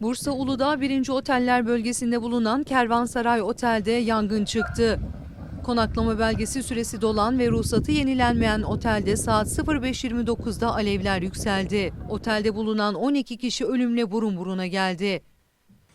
Bursa Uludağ 1. Oteller bölgesinde bulunan Kervansaray Otel'de yangın çıktı. Konaklama belgesi süresi dolan ve ruhsatı yenilenmeyen otelde saat 05.29'da alevler yükseldi. Otelde bulunan 12 kişi ölümle burun buruna geldi.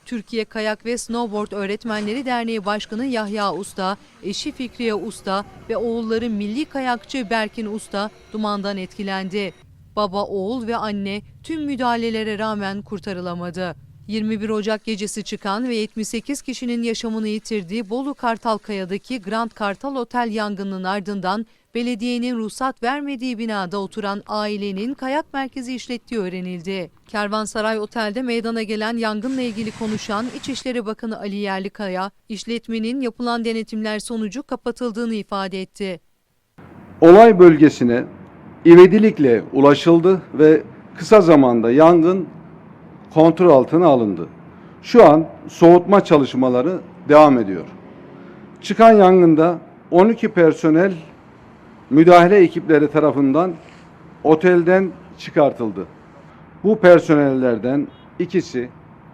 Türkiye Kayak ve Snowboard Öğretmenleri Derneği Başkanı Yahya Usta, eşi Fikriye Usta ve oğulları milli kayakçı Berkin Usta dumandan etkilendi. Baba, oğul ve anne tüm müdahalelere rağmen kurtarılamadı. 21 Ocak gecesi çıkan ve 78 kişinin yaşamını yitirdiği Bolu Kartalkaya'daki Grand Kartal Otel yangınının ardından belediyenin ruhsat vermediği binada oturan ailenin kayak merkezi işlettiği öğrenildi. Kervansaray Otel'de meydana gelen yangınla ilgili konuşan İçişleri Bakanı Ali Yerlikaya, işletmenin yapılan denetimler sonucu kapatıldığını ifade etti. Olay bölgesine ivedilikle ulaşıldı ve kısa zamanda yangın kontrol altına alındı. Şu an soğutma çalışmaları devam ediyor. Çıkan yangında 12 personel müdahale ekipleri tarafından otelden çıkartıldı. Bu personellerden ikisi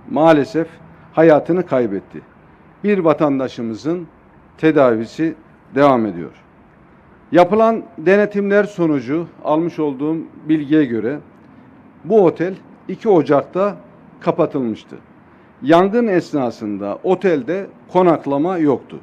maalesef hayatını kaybetti. Bir vatandaşımızın tedavisi devam ediyor. Yapılan denetimler sonucu almış olduğum bilgiye göre bu otel 2 Ocak'ta kapatılmıştı. Yangın esnasında otelde konaklama yoktu.